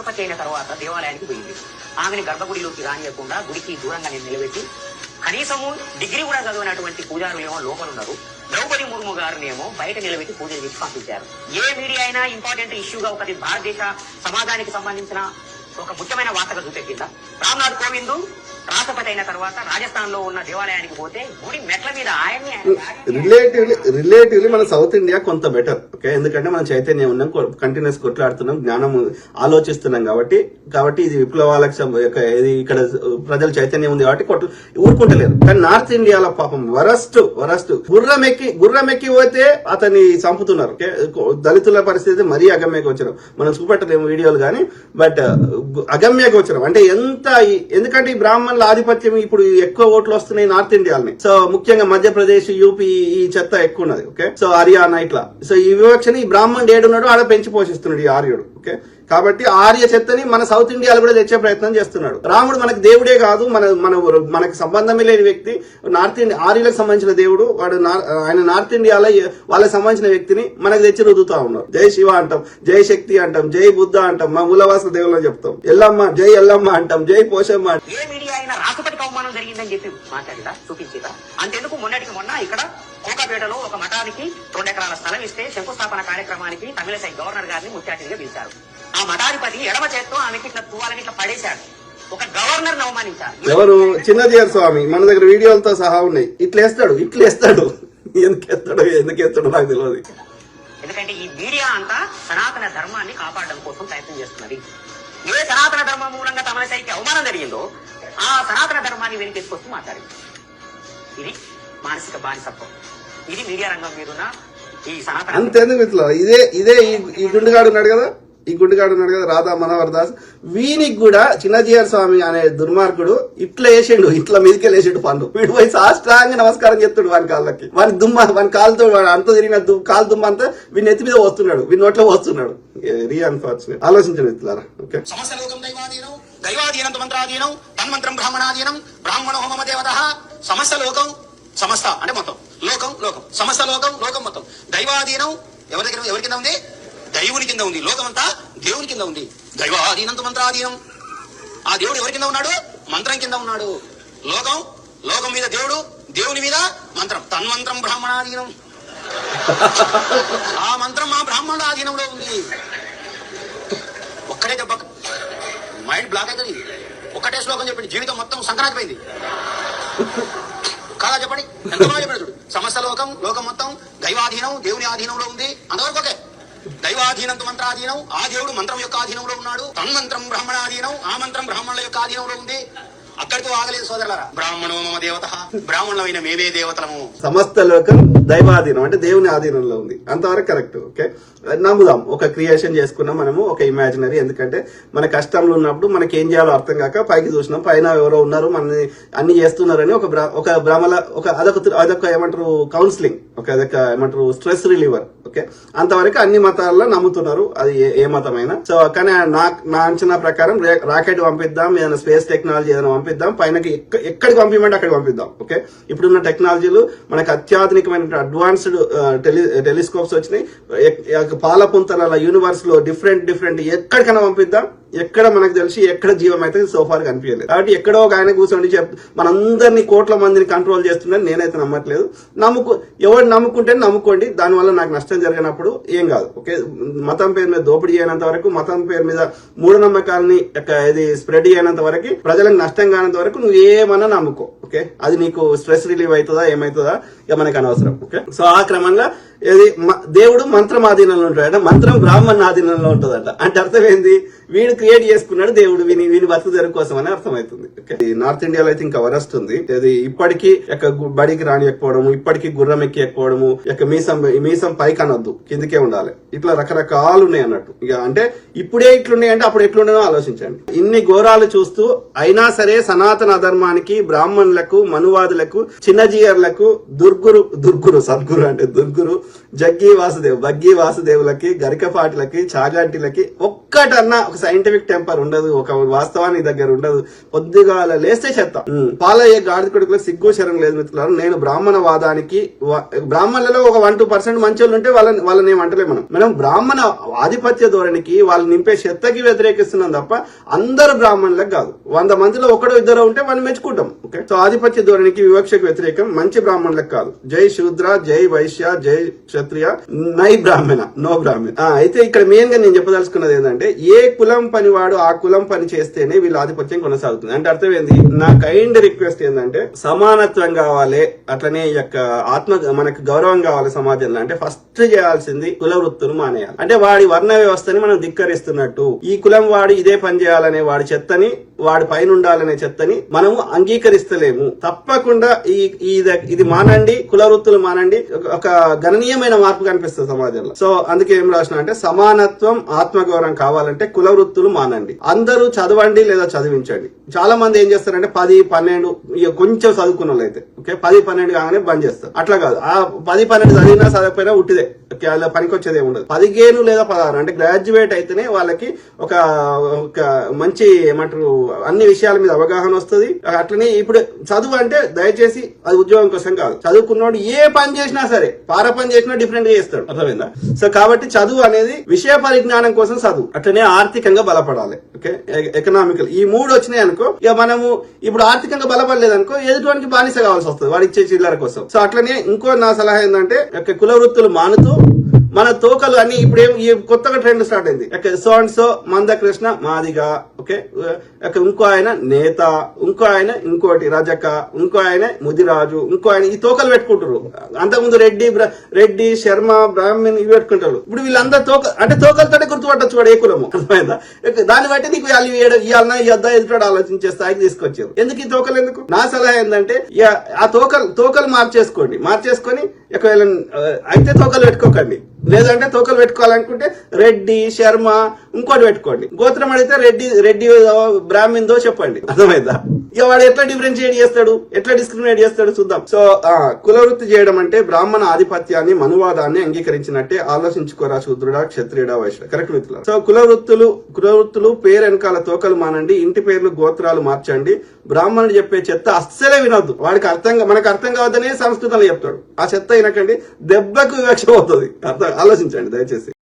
రాష్ట్రపతి అయిన తర్వాత దేవాలయానికి పోయింది. ఆమెని గర్భగుడిలోకి రానియకుండా గుడికి దూరంగా నేను నిలబెట్టి కనీసము డిగ్రీ కూడా చదివినటువంటి పూజారులు ఏమో లోపల ఉన్నారు ద్రౌపది ముర్ము గారినేమో బయట నిలబెట్టి పూజ చేసి పంపించారు. ఏ మీడియా అయినా ఇంపార్టెంట్ ఇష్యూగా ఒకటి భారతదేశ సమాజానికి సంబంధించిన ఒక ముఖ్యమైన వార్తగా చూపెట్టిందా? రామ్నాథ్ కోవింద్ రాష్ట్రపతి తర్వాత రాజస్థాన్లో ఉన్న దేవాలయానికి పోతే గుడి మెట్ల మీద ఆయన్ని రిలేటివ్లీ రిలేటివ్లీ మన సౌత్ ఇండియా కొంత బెటర్ ఓకే ఎందుకంటే మనం చైతన్యం ఉన్నాం కంటిన్యూస్ కొట్లాడుతున్నాం జ్ఞానం ఆలోచిస్తున్నాం కాబట్టి కాబట్టి ఇది విప్లవాలకు ఇది ఇక్కడ ప్రజల చైతన్యం ఉంది కాబట్టి కొట్ల ఊరుకుంటలేరు. కానీ నార్త్ ఇండియాలో పాపం వరస్ట్ వరస్ట్. గుర్రం ఎక్కి గుర్రం పోతే అతన్ని చంపుతున్నారు ఓకే? దళితుల పరిస్థితి మరీ అగమ్య గోచరం మనం చూపెట్టలేము వీడియోలు కానీ బట్ అగమ్య గోచరం అంటే ఎంత ఎందుకంటే ఈ బ్రాహ్మణుల ఆధిపత్యం ఇప్పుడు ఎక్కువ ఓట్లు వస్తున్నాయి నార్త్ ఇండియాలని. సో ముఖ్యంగా మధ్యప్రదేశ్ యూపీ ఈ చెత్త ఎక్కువ ఉన్నది ఓకే? సో హర్యానా ఇట్లా. సో ఈ వివక్షని ఈ బ్రాహ్మణుడు ఏడున్నాడు ఆడ పెంచి పోషిస్తున్నాడు ఈ ఆర్యుడు ఓకే? కాబట్టి ఆర్య చెత్తని మన సౌత్ ఇండియాలో కూడా తెచ్చే ప్రయత్నం చేస్తున్నాడు. రాముడు మనకు దేవుడే కాదు మన మన మనకు సంబంధమే లేని వ్యక్తి. నార్త్ ఇండియా ఆర్యులకు సంబంధించిన దేవుడు వాడు ఆయన నార్త్ ఇండియాలో వాళ్ళకి సంబంధించిన వ్యక్తిని మనకు తెచ్చి రుదుతా ఉన్నారు జై శివ అంటాం జై శక్తి అంటాం జై బుద్ధ అంటాం మా మూలవాస దేవుళ్ళని చెప్తాం. ఎల్లమ్మ జై ఎల్లమ్మ అంటాం జై పోషమ్మ ఏ మీడియా అయినా రాష్ట్రపతికి అవమానం జరిగిందని చెప్పి మాట్లాడిదా మొన్నటికి మొన్న ఇక్కడ కోకాపేటలో ఒక మఠానికి రెండు ఎకరాల స్థలం ఇస్తే శంకుస్థాపన కార్యక్రమానికి తమిళసై గవర్నర్ గారిని ముఖ్య అతిథిగా పిలిచారు. ఆ మఠాధిపతి ఎడమ చేత్తో ఆమెకి ఇట్లా తువ్వాలని ఇట్లా పడేశాడు. ఒక గవర్నర్ అవమానించారు ఎవరు? చిన్నజీయర్ స్వామి. మన దగ్గర వీడియోలతో సహా ఉన్నాయి. ఇట్లేస్తాడు ఇట్లేస్తాడు. ఎందుకు ఎత్తాడు ఎందుకు ఎత్తాడు నాకు తెలియదు ఎందుకంటే ఈ మీడియా అంతా సనాతన ధర్మాన్ని కాపాడడం కోసం ప్రయత్నం చేస్తున్నది. ఏ సనాతన ధర్మం మూలంగా తమలసైకి అవమానం జరిగిందో ఆ సనాతన ధర్మాన్ని వెనుకెత్తుకొస్తూ మాట్లాడింది ఇది మానసిక బానిసత్వం. ఇది మీడియా రంగం మీద ఉన్న ఈ సనాతన అంతేందుకు ఇట్లా ఇదే ఇదే ఈ గుండుగాడు ఉన్నాడు కదా? ఈ గుండుగాడు ఉన్నాడు కదా రాధా మనోహర్ దాస్ వీనికి కూడా చిన్నజీఆర్ స్వామి అనే దుర్మార్గుడు ఇట్లా వేసిండు ఇట్లా మీదకి వేసిండు పండు. వీడు పోయి సాష్టాంగా నమస్కారం చేస్తుడు వాని కాళ్ళకి. వాని దుమ్మ వాని కాలుతో వాడు అంత తిరిగిన కాలు దుమ్మ అంతా వీని ఎత్తి మీద వస్తున్నాడు వీని నోట్లో వస్తున్నాడు రీ అన్ఫార్చునేట్ ఆలోచించండి ఇట్లారా ఓకే? సమస్త లోకం దైవాధీనం మంత్రాధీనం తన్మంత్రం బ్రాహ్మణాధీనం బ్రాహ్మణో హోమ దేవత. సమస్త లోకం సమస్త అంటే మొత్తం. లోకం లోకం. సమస్త లోకం లోకం మొత్తం. దైవాధీనం ఎవరి దగ్గర ఎవరి కింద ఉంది? దైవుని కింద ఉంది. లోకమంతా దేవుని కింద ఉంది. దైవాధీనం మంత్రాధీనం. ఆ దేవుడు ఎవరి కింద ఉన్నాడు? మంత్రం కింద ఉన్నాడు. లోకం లోకం మీద దేవుడు దేవుని మీద మంత్రం. తన్మంత్రం బ్రాహ్మణాధీనం. ఆ మంత్రం మా బ్రాహ్మణ ఆధీనంలో ఉంది. ఒక్కడే దెబ్బ. మైండ్ బ్లాక్ అవుతుంది ఒక్కటే శ్లోకం చెప్పండి జీవితం మొత్తం సంక్రాంతి పోయింది. కాదా చెప్పండి? ఎంతమంది బాగా చెప్పాడు చూడు. సమస్త లోకం లోకం మొత్తం దైవాధీనం దేవుని ఆధీనంలో ఉంది. అంతవరకు ఓకే. దైవాధీనంతో మంత్రాధీనం ఆ దేవుడు మంత్రం యొక్క ఆధీనంలో ఉన్నాడు తన్మంత్రం బ్రాహ్మణాధీనం ఆ మంత్రం బ్రాహ్మణుల యొక్క ఆధీనంలో ఉంది. అక్కడితో ఆగలేదు సోదరులారా. బ్రాహ్మణో మమ దేవత బ్రాహ్మణులమైన మేమే దేవతలము. సమస్త లోకం దైవాధీనం అంటే దేవుని ఆధీనంలో ఉంది. అంతవరకు కరెక్ట్ ఓకే? నమ్ముదాం. ఒక క్రియేషన్ చేసుకున్నాం మనము ఒక ఇమాజినరీ ఎందుకంటే మన కష్టంలో ఉన్నప్పుడు మనకి ఏం చేయాలో అర్థం కాక పైకి చూసినాం. పైన ఎవరో ఉన్నారు మనని అన్ని చేస్తున్నారని ఒక ఒక భ్రమల ఒక అదొక అదొక ఏమంటారు కౌన్సిలింగ్ ఒక అదొక ఏమంటారు స్ట్రెస్ రిలీవర్ ఓకే? అంతవరకు అన్ని మతాల్లో నమ్ముతున్నారు. అది ఏ- మతమైనా. సో కానీ నా నా అంచనా ప్రకారం రాకెట్ పంపిద్దాం ఏదైనా స్పేస్ టెక్నాలజీ ఏదైనా పంపిద్దాం పైనకి ఎక్క- ఎక్కడికి పంపించమంటే అక్కడికి పంపిద్దాం. ఓకే? ఇప్పుడున్న టెక్నాలజీలు మనకు అత్యాధునికమైన అడ్వాన్స్డ్ టెలి టెలిస్కోప్స్ వచ్చినాయి. ఎక్- యూనివర్స్లో డిఫరెంట్ డిఫరెంట్ ఎక్కడికైనా పంపిద్దాం. ఎక్కడ మనకు తెలిసి ఎక్కడ జీవం అయితే సోఫార్ కనిపించలేదు. కాబట్టి ఎక్కడో ఒక ఆయన కూర్చొని చెప్ మనందరినీ కోట్ల మందిని కంట్రోల్ చేస్తుందని నేనైతే నమ్మట్లేదు. నమ్ముకు ఎవరు నమ్ముకుంటే నమ్ముకోండి. దానివల్ల నాకు నష్టం జరిగినప్పుడు ఏం కాదు. ఓకే? మతం పేరు మీద దోపిడీ అయినంత వరకు మతం పేరు మీద మూఢనమ్మకాలని ఇది స్ప్రెడ్ అయినంత వరకు ప్రజలకు నష్టం కానంత వరకు నువ్వు ఏమన్నా నమ్ముకో. ఓకే? అది నీకు స్ట్రెస్ రిలీవ్ అవుతుందా ఏమవుతుందా? ఇక మనకు అనవసరం. ఓకే? సో ఆ క్రమంగా ఇది మ- దేవుడు మంత్రం ఆధీనంలో ఉంటాడట. మంత్రం బ్రాహ్మణ ఆధీనంలో ఉంటుందట. అంటే అర్థం ఏంది? వీడు క్రియేట్ చేసుకున్నాడు దేవుడు వీని వీని బతుకు కోసం అని అర్థమవుతుంది. ఓకే నార్త్ ఇండియాలో అయితే ఇంకా వరస్ట్ ఉంది. అది ఇప్పటికీ యొక్క బడికి రానియకపోవడము ఇప్పటికీ గుర్రం ఎక్కి ఎక్కపోవడము యొక్క మీసం ఈ మీసం పైకి అనొద్దు కిందకే ఉండాలి. ఇట్లా రకరకాలు ఉన్నాయి అన్నట్టు. ఇక అంటే ఇప్పుడే ఇట్లున్నాయి అంటే అప్పుడు ఎట్లుండేనో ఆలోచించండి. ఇన్ని ఘోరాలు చూస్తూ అయినా సరే సనాతన ధర్మానికి బ్రాహ్మణులకు మనువాదులకు చిన్నజీయర్లకు దుర్గురు దుర్గురు సద్గురు అంటే దుర్గురు జగ్గి వాసుదేవ్ బగ్గి వాసుదేవులకి గరికపాటిలకి చాగంటిలకి ఒక్కటన్నా ఒక సైంటిఫిక్ టెంపర్ ఉండదు ఒక వాస్తవానికి దగ్గర ఉండదు. పొద్దుగా లేస్తే చెత్త. పాలయ్యే గాడిద కొడుకులకు సిగ్గు శరం లేదు మిత్రులారు. నేను బ్రాహ్మణ వాదానికి బ్రాహ్మణులలో ఒక వన్ టూ పర్సెంట్ మంచి వాళ్ళు ఉంటే వాళ్ళని వాళ్ళని ఏమంటలే మనం. మనం బ్రాహ్మణ ఆధిపత్య ధోరణికి వాళ్ళు నింపే చెత్తకి వ్యతిరేకిస్తున్నాం తప్ప అందరు బ్రాహ్మణులకు కాదు. వంద మందిలో ఒకడో ఇద్దరు ఉంటే మనం మెచ్చుకుంటాం. ఓకే? సో ఆధిపత్య ధోరణికి వివక్షకు వ్యతిరేకం మంచి బ్రాహ్మణులకు కాదు. జై శూద్ర జై వైశ్య జై క్షత్రియ నై బ్రాహ్మణ నో బ్రాహ్మణ. అయితే ఇక్కడ మెయిన్గా నేను చెప్పదలుచుకున్నది ఏంటంటే ఏ కులం పనివాడు ఆ కులం పని చేస్తేనే వీళ్ళ ఆధిపత్యం కొనసాగుతుంది. అంటే అర్థం ఏంది? నా కైండ్ రిక్వెస్ట్ ఏంటంటే సమానత్వం కావాలి అట్లనే యొక్క ఆత్మ మనకు గౌరవం కావాలి సమాజంలో. అంటే ఫస్ట్ చేయాల్సింది కుల వృత్తులు మానేయాలి. అంటే వాడి వర్ణ వ్యవస్థని మనం ధిక్కరిస్తున్నట్టు ఈ కులం వాడు ఇదే పని చేయాలనే వాడి చెత్తని వాడి పైన ఉండాలనే చెత్తని మనము అంగీకరిస్తలేము. తప్పకుండా ఈ ఇది మానండి కుల వృత్తులు మానండి. ఒక- గణనీయమైన గణనీయమైన మార్పు కనిపిస్తుంది సమాజంలో. సో అందుకే ఏం రాసిన అంటే సమానత్వం ఆత్మగౌరవం కావాలంటే కుల వృత్తులు మానండి. అందరూ చదవండి లేదా చదివించండి. చాలా మంది ఏం చేస్తారంటే పది పన్నెండు కొంచెం చదువుకున్న అయితే ఓకే? పది పన్నెండు కాగానే బంద్ చేస్తారు. అట్లా కాదు. ఆ పది పన్నెండు చదివినా చదవకపోయినా ఉట్టిదే. ఓకే, అలా పనికి వచ్చేది ఏమి ఉండదు. పదిహేను లేదా పదహారు అంటే గ్రాడ్యుయేట్ అయితేనే వాళ్ళకి ఒక ఒక మంచి ఏమంటారు అన్ని విషయాల మీద అవగాహన వస్తుంది. అట్లనే ఇప్పుడు చదువు అంటే దయచేసి అది ఉద్యోగం కోసం కాదు. చదువుకున్నోడు ఏ పని చేసినా సరే పార పని చేసినా డిఫరెంట్గా చేస్తాడు. అర్థమైందా? సో కాబట్టి చదువు అనేది విషయ పరిజ్ఞానం కోసం చదువు. అట్లనే ఆర్థికంగా బలపడాలి. ఓకే ఎకనామికల్ e-, ఈ మూడు వచ్చినాయి అనుకో ఇక మనము ఇప్పుడు ఆర్థికంగా బలపడలేదు అనుకో ఎదుటివానికి బానిస కావాల్సి వస్తుంది. వాడు ఇచ్చే చిల్లర కోసం. సో అట్లనే ఇంకో నా సలహా ఏంటంటే ఒక కుల వృత్తులు మానుతూ మన తోకలు అన్ని ఇప్పుడు ఏం- ఈ కొత్తగా ట్రెండ్ స్టార్ట్ అయింది. So and so Manda Krishna Madiga. Okay? ఇంకో ఆయన నేత ఇంకో ఆయన ఇంకోటి రజక ఇంకో ఆయన ముదిరాజు ఇంకో ఆయన ఈ తోకలు పెట్టుకుంటారు అంతకుముందు రెడ్డి రెడ్డి శర్మ బ్రాహ్మణ్ ఇవి పెట్టుకుంటారు. ఇప్పుడు వీళ్ళందరూ తోక అంటే తోకలతోనే గుర్తుపట్టచ్చు వాడు ఏ కులము. అర్థమైందా? దాన్ని బట్టి నీకు వాళ్ళు ఇవ్వాలన్నా ఇవ్వద్దా ఎదుటాడు ఆలోచించే స్థాయికి తీసుకొచ్చారు. ఎందుకు ఈ తోకలు ఎందుకు? నా సలహా ఏంటంటే ఇక ఆ తోకలు తోకలు మార్చేసుకోండి. మార్చేసుకొని ఒకవేళ అయితే తోకలు పెట్టుకోకండి. లేదంటే తోకలు పెట్టుకోవాలనుకుంటే రెడ్డి శర్మ ఇంకోటి పెట్టుకోండి. గోత్రం అడిగితే రెడ్డి రెడ్డి బ్రాహ్మణ్దో చెప్పండి. అర్థమైందా? ఇక వాడు ఎట్లా డిఫరెన్షియేట్ చేస్తాడు? ఎట్లా డిస్క్రిమినేట్ చేస్తాడు చూద్దాం. సో ఆ, చేయడం అంటే బ్రాహ్మణ ఆధిపత్యాన్ని మనువాదాన్ని అంగీకరించినట్టే ఆలోచించుకోరా శూద్రుడా క్షత్రియుడా వైశ్య కరెక్ట్ మిత్రులు సో కులవృత్తులు కులవృత్తులు పేరు వెనకాల తోకలు మానండి ఇంటి పేర్లు గోత్రాలు మార్చండి. బ్రాహ్మణుడు చెప్పే చెత్త అస్సలే వినొద్దు. వాడికి అర్థం మనకు అర్థం కావద్దనే సంస్కృతంలో చెప్తాడు. ఆ చెత్త వినకండి దెబ్బకు వివక్ష అవుతుంది. అర్థం ఆలోచించండి దయచేసి.